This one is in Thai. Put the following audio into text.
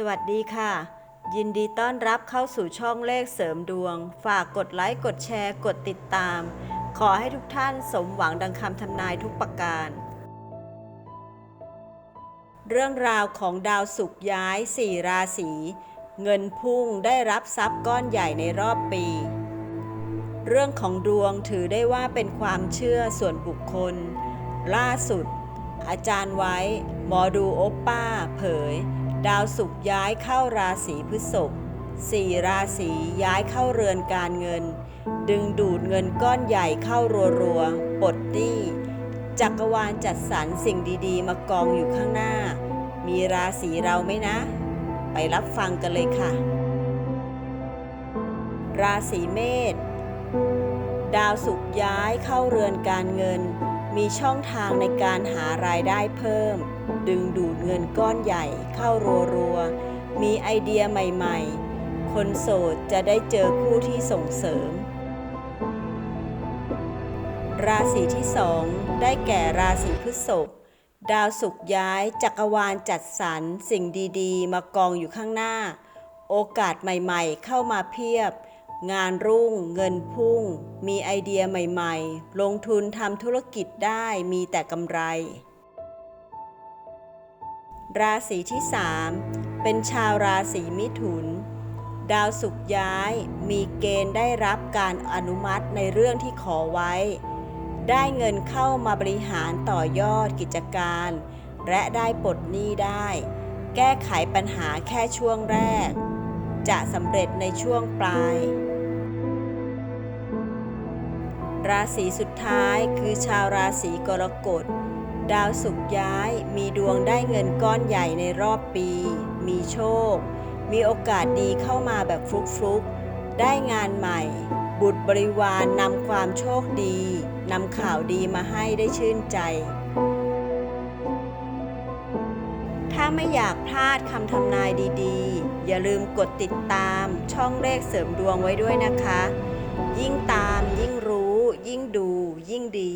สวัสดีค่ะ ยินดีต้อนรับเข้าสู่ช่องเลขเสริมดวง ฝากกดไลค์ กดแชร์ กดติดตาม ขอให้ทุกท่านสมหวังดังคำทำนายทุกประการ เรื่องราวของดาวศุกย้ายสี่ราศี เงินพุ่งได้รับทรัพย์ก้อนใหญ่ในรอบปี เรื่องของดวงถือได้ว่าเป็นความเชื่อส่วนบุคคล ล่าสุด อาจารย์ไว้ หมอดูโอปป้า เผย ดาวศุกร์ย้ายเข้าราศีพฤษภสี่ราศีย้ายเข้าเรือนการเงิน ดึงดูดเงินก้อนใหญ่เข้ารัวๆปลดหนี้จักรวาลจัดสรรสิ่งดีๆ มากองอยู่ข้างหน้า มีราศีเราไหมนะ ไปรับฟังกันเลยค่ะ ราศีเมษดาวศุกย้ายเข้าเรือนการเงิน มีช่องทางในการหารายได้เพิ่ม ดึงดูดเงินก้อนใหญ่เข้ารัวๆ มีไอเดียใหม่ๆ คนโสดจะได้เจอคู่ที่ส่งเสริม ราศีที่สองได้แก่ราศีพฤษภดาวศุกร์ย้ายจักรวาลจัดสรรสิ่งดีๆ มากองอยู่ข้างหน้า โอกาสใหม่ๆ เข้ามาเพียบ งานรุ่ง เงินพุ่ง มีไอเดียใหม่ๆ ลงทุนทำธุรกิจได้มีแต่กำไร ราศีที่ 3 เป็นชาวราศีมิถุน ดาวศุกย้าย มีเกณฑ์ได้รับการอนุมัติในเรื่องที่ขอไว้ ได้เงินเข้ามาบริหารต่อยอดกิจการ และได้ปลดหนี้ได้ แก้ไขปัญหาแค่ช่วงแรก จะสำเร็จในช่วงปลาย ราศีสุดท้ายคือชาวราศีกรกฎ ดาวศุกย้ายมีดวงได้เงินก้อนใหญ่ในรอบปี มีโชค มีโอกาสดีเข้ามาแบบฟลุกๆ ได้งานใหม่ บุตรบริวารนำความโชคดีนำข่าวดีมาให้ได้ชื่นใจถ้าไม่อยากพลาดคำทำนายดีๆ อย่าลืมกดติดตามช่องเลขเสริมดวงไว้ด้วยนะคะ ยิ่งตามยิ่งรู้ ยิ่งดู ยิ่งดี